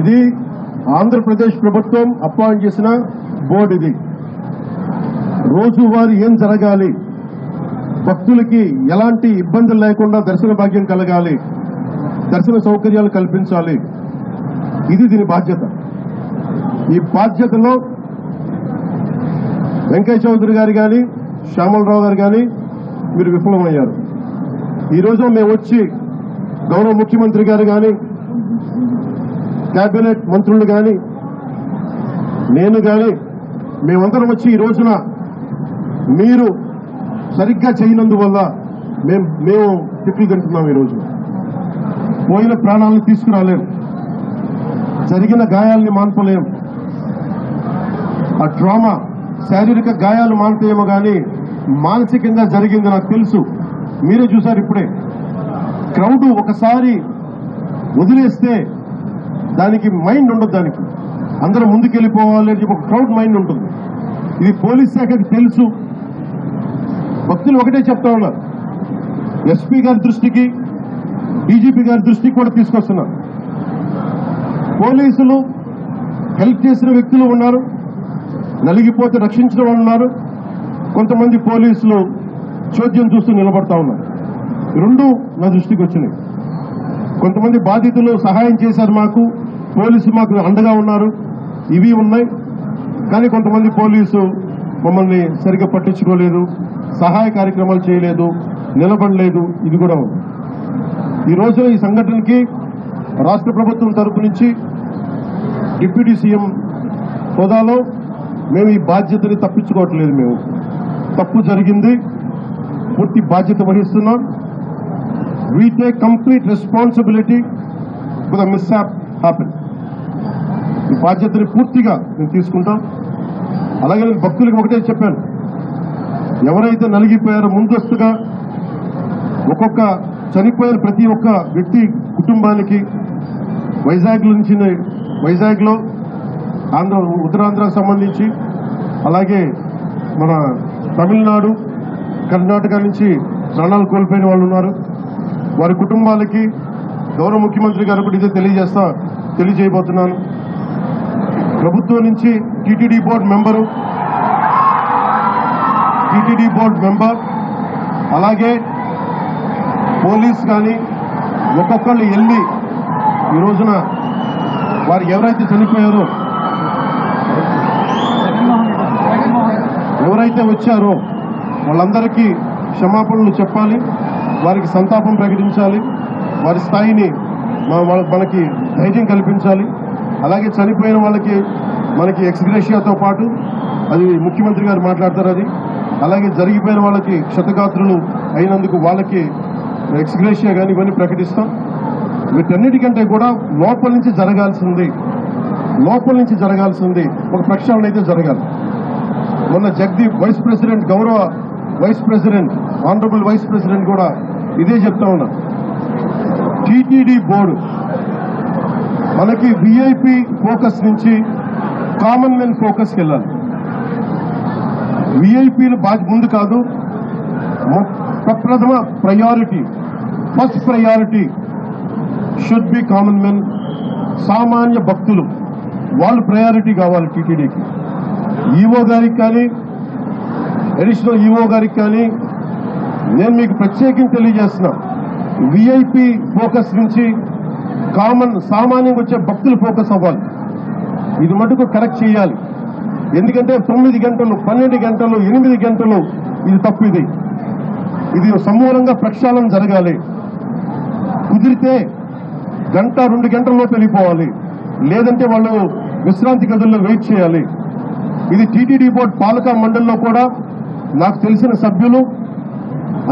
ఇది ఆంధ్రప్రదేశ్ ప్రభుత్వం అపాయింట్ చేసిన బోర్డు ఇది. రోజువారీ ఏం జరగాలి? భక్తులకి ఎలాంటి ఇబ్బందులు లేకుండా దర్శన భాగ్యం కలగాలి. దర్శన సౌకర్యాలు కల్పించాలి. ఇది దీని బాధ్యత. ఈ బాధ్యతలో వెంకయ్య చౌదరి గారు కానీ శ్యామలరావు గారు కానీ మీరు విఫలమయ్యారు. ఈరోజు మేము వచ్చి గౌరవ ముఖ్యమంత్రి గారు కానీ కేబినెట్ మంత్రులు కానీ నేను కానీ మేమందరం వచ్చి ఈ రోజున మీరు సరిగ్గా చేయనందువల్ల మేము మేము తిట్లు తింటున్నాం ఈరోజు పోయిన ప్రాణాలను తీసుకురాలేం. జరిగిన గాయాల్ని మాన్పలేం. ఆ డ్రామా శారీరక గాయాలు మానుతాయేమో కానీ మానసికంగా జరిగింది నాకు తెలుసు. మీరే చూశారు ఇప్పుడే. క్రౌడ్ ఒకసారి వదిలేస్తే దానికి మైండ్ ఉండదు దానికి. అందరూ ముందుకెళ్ళిపోవాలి అని చెప్పి ఒక క్రౌడ్ మైండ్ ఉంటుంది. ఇది పోలీస్ శాఖకి తెలుసు. భక్తులు ఒకటే చెప్తా ఉన్నారు. ఎస్పీ గారి దృష్టికి డీజీపీ గారి దృష్టికి కూడా తీసుకొస్తున్నారు పోలీసులు హెల్ప్ చేసిన వ్యక్తులు ఉన్నారు. నలిగిపోతే రక్షించిన వాళ్ళు ఉన్నారు. కొంతమంది పోలీసులు చోద్యం చూస్తూ నిలబడతా ఉన్నారు. రెండు నా దృష్టికి వచ్చినాయి. కొంతమంది బాధితులు సహాయం చేశారు మాకు. పోలీసు మాకు అండగా ఉన్నారు. ఇవి ఉన్నాయి. కానీ కొంతమంది పోలీసు మమ్మల్ని సరిగ్గా పట్టించుకోలేదు. సహాయ కార్యక్రమాలు చేయలేదు. నిలబడలేదు. ఇది కూడా ఉంది. ఈ రోజున ఈ సంఘటనకి రాష్ట్ర ప్రభుత్వం తరపు నుంచి డిప్యూటీ సీఎం హోదాలో మేము ఈ బాధ్యతని తప్పించుకోవట్లేదు మేము. తప్పు జరిగింది. పూర్తి బాధ్యత వహిస్తున్నాం. We take complete responsibility for the mishap ఈ బాధ్యతని పూర్తిగా మేము తీసుకుంటాం. అలాగే నేను భక్తులకు ఒకటే చెప్పాను. ఎవరైతే నలిగిపోయారో ముందస్తుగా ఒక్కొక్క చనిపోయిన ప్రతి ఒక్క వ్యక్తి కుటుంబానికి వైజాగ్ నుంచి వైజాగ్లో ఆంధ్ర ఉత్తరాంధ్రకు సంబంధించి అలాగే మన తమిళనాడు కర్ణాటక నుంచి ప్రాణాలు కోల్పోయిన వాళ్ళు ఉన్నారు. వారి కుటుంబాలకి గౌరవ ముఖ్యమంత్రి గారు కూడా ఇదే తెలియజేస్తా తెలియజేయబోతున్నాను. ప్రభుత్వం నుంచి TTD board member TTD board member అలాగే పోలీస్ కానీ ఒక్కొక్కళ్ళు వెళ్ళి ఈ రోజున వారు ఎవరైతే చనిపోయారో ఎవరైతే వచ్చారో వాళ్ళందరికీ క్షమాపణలు చెప్పాలి వారికి సంతాపం ప్రకటించాలి వారి స్థాయిని వాళ్ళ- మనకి ధైర్యం కల్పించాలి. అలాగే చనిపోయిన వాళ్ళకి మనకి ఎక్స్గ్రేషియాతో పాటు అది ముఖ్యమంత్రి గారు మాట్లాడతారు అది. అలాగే జరిగిపోయిన వాళ్ళకి క్షతగాత్రులు అయినందుకు వాళ్ళకి ఎక్స్గ్రేషియా కానీ ఇవన్నీ ప్రకటిస్తాం. వీటన్నిటికంటే కూడా లోపల నుంచి జరగాల్సింది లోపల నుంచి జరగాల్సింది ఒక ప్రక్షాళన అయితే జరగాలి. మొన్న జగదీప్ వైస్ ప్రెసిడెంట్ గౌరవ vice president honourable vice president కూడా ఇదే చెప్తా ఉన్నా టీటీడీ బోర్డు మనకి విఐపి ఫోకస్ నుంచి కామన్ మెన్ ఫోకస్కి వెళ్ళాలి. విఐపీలు బాగా ముందు కాదు ప్రథమ ప్రప్రథమ priority first priority should be common men సామాన్య భక్తులు వాళ్ళు ప్రయారిటీ కావాలి టీటీడీకి ఈఓ గారికి కానీ అడిషనల్ ఈఓ గారికి కానీ నేను మీకు ప్రత్యేకించి తెలియజేస్తున్నా. విఐపి ఫోకస్ నుంచి కామన్ సామాన్యంగా వచ్చే భక్తులు ఫోకస్ అవ్వాలి. ఇది మటుకు కరెక్ట్ చేయాలి. ఎందుకంటే తొమ్మిది గంటలు పన్నెండు గంటలు ఎనిమిది గంటలు ఇది తప్పు ఇది. ఇది సమూలంగా ప్రక్షాళన జరగాలి. కుదిరితే గంట రెండు గంటల్లో వెళ్ళిపోవాలి. లేదంటే వాళ్ళు విశ్రాంతి గదుల్లో వెయిట్ చేయాలి. ఇది టీటీడీ బోర్డు పాలక మండలిలో కూడా నాకు తెలిసిన సభ్యులు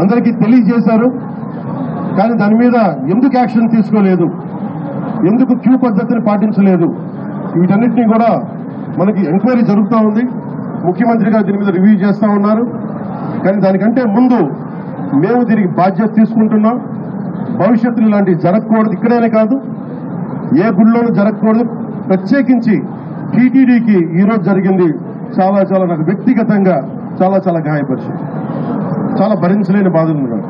అందరికీ తెలియజేశారు. కానీ దాని మీద ఎందుకు యాక్షన్ తీసుకోలేదు? ఎందుకు క్యూ పద్ధతిని పాటించలేదు? వీటన్నిటినీ కూడా మనకి ఎంక్వైరీ జరుగుతూ ఉంది. ముఖ్యమంత్రి గారు దీని మీద రివ్యూ చేస్తూ ఉన్నారు. కానీ దానికంటే ముందు మేము దీనికి బాధ్యత తీసుకుంటున్నాం. భవిష్యత్తులో ఇలాంటివి జరగకూడదు. ఇక్కడేనే కాదు ఏ గుడిలోనూ జరగకూడదు. ప్రత్యేకించి టీటీడీకి ఈరోజు జరిగింది చాలా చాలా నాకు వ్యక్తిగతంగా చాలా చాలా గాయపరిచింది. చాలా భరించలేని బాధలు ఉన్నారు